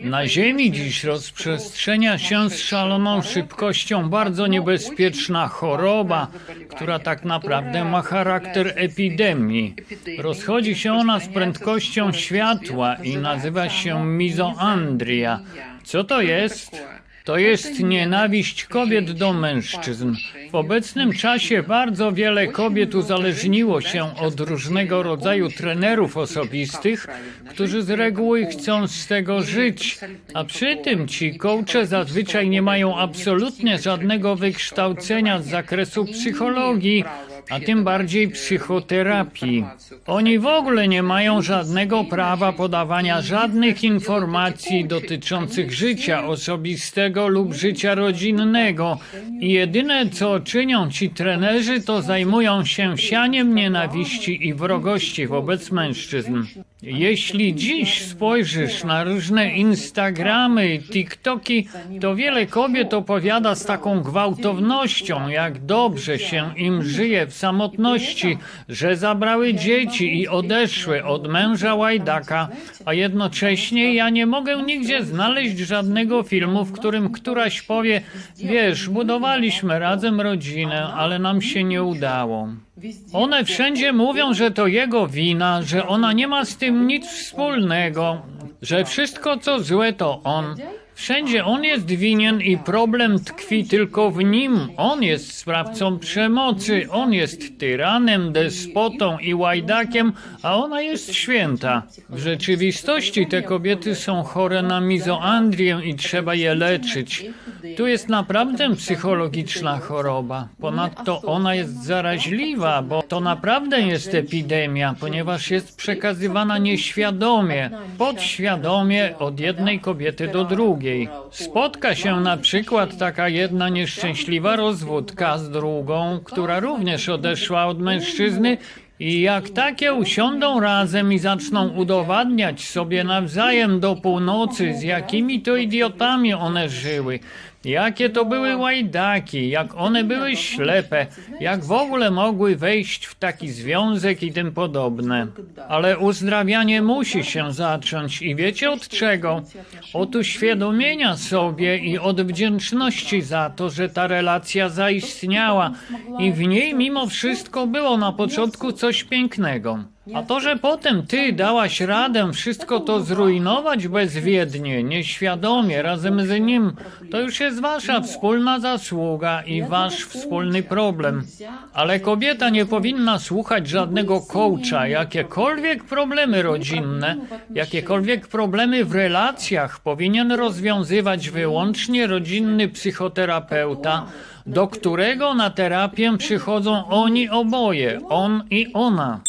Na Ziemi dziś rozprzestrzenia się z szaloną szybkością bardzo niebezpieczna choroba, która tak naprawdę ma charakter epidemii. Rozchodzi się ona z prędkością światła i nazywa się mizoandria. Co to jest? To jest nienawiść kobiet do mężczyzn. W obecnym czasie bardzo wiele kobiet uzależniło się od różnego rodzaju trenerów osobistych, którzy z reguły chcą z tego żyć. A przy tym ci coache zazwyczaj nie mają absolutnie żadnego wykształcenia z zakresu psychologii, a tym bardziej psychoterapii. Oni w ogóle nie mają żadnego prawa podawania żadnych informacji dotyczących życia osobistego lub życia rodzinnego. I jedyne co czynią ci trenerzy, to zajmują się sianiem nienawiści i wrogości wobec mężczyzn. Jeśli dziś spojrzysz na różne Instagramy, TikToki, to wiele kobiet opowiada z taką gwałtownością, jak dobrze się im żyje w samotności, że zabrały dzieci i odeszły od męża łajdaka, a jednocześnie ja nie mogę nigdzie znaleźć żadnego filmu, w którym któraś powie, wiesz, budowaliśmy razem rodzinę, ale nam się nie udało. One wszędzie mówią, że to jego wina, że ona nie ma z tym nic wspólnego, że wszystko co złe to on. Wszędzie on jest winien i problem tkwi tylko w nim. On jest sprawcą przemocy, on jest tyranem, despotą i łajdakiem, a ona jest święta. W rzeczywistości te kobiety są chore na mizoandrię i trzeba je leczyć. Tu jest naprawdę psychologiczna choroba. Ponadto ona jest zaraźliwa, bo to naprawdę jest epidemia, ponieważ jest przekazywana nieświadomie, podświadomie od jednej kobiety do drugiej. Spotka się na przykład taka jedna nieszczęśliwa rozwódka z drugą, która również odeszła od mężczyzny. I jak takie usiądą razem i zaczną udowadniać sobie nawzajem do północy, z jakimi to idiotami one żyły, jakie to były łajdaki, jak one były ślepe, jak w ogóle mogły wejść w taki związek i tym podobne. Ale uzdrawianie musi się zacząć i wiecie od czego? Od uświadomienia sobie i od wdzięczności za to, że ta relacja zaistniała i w niej mimo wszystko było na początku coś pięknego. A to, że potem ty dałaś radę wszystko to zrujnować bezwiednie, nieświadomie, razem z nim, to już jest wasza wspólna zasługa i wasz wspólny problem. Ale kobieta nie powinna słuchać żadnego coacha. Jakiekolwiek problemy rodzinne, jakiekolwiek problemy w relacjach powinien rozwiązywać wyłącznie rodzinny psychoterapeuta, do którego na terapię przychodzą oni oboje, on i ona.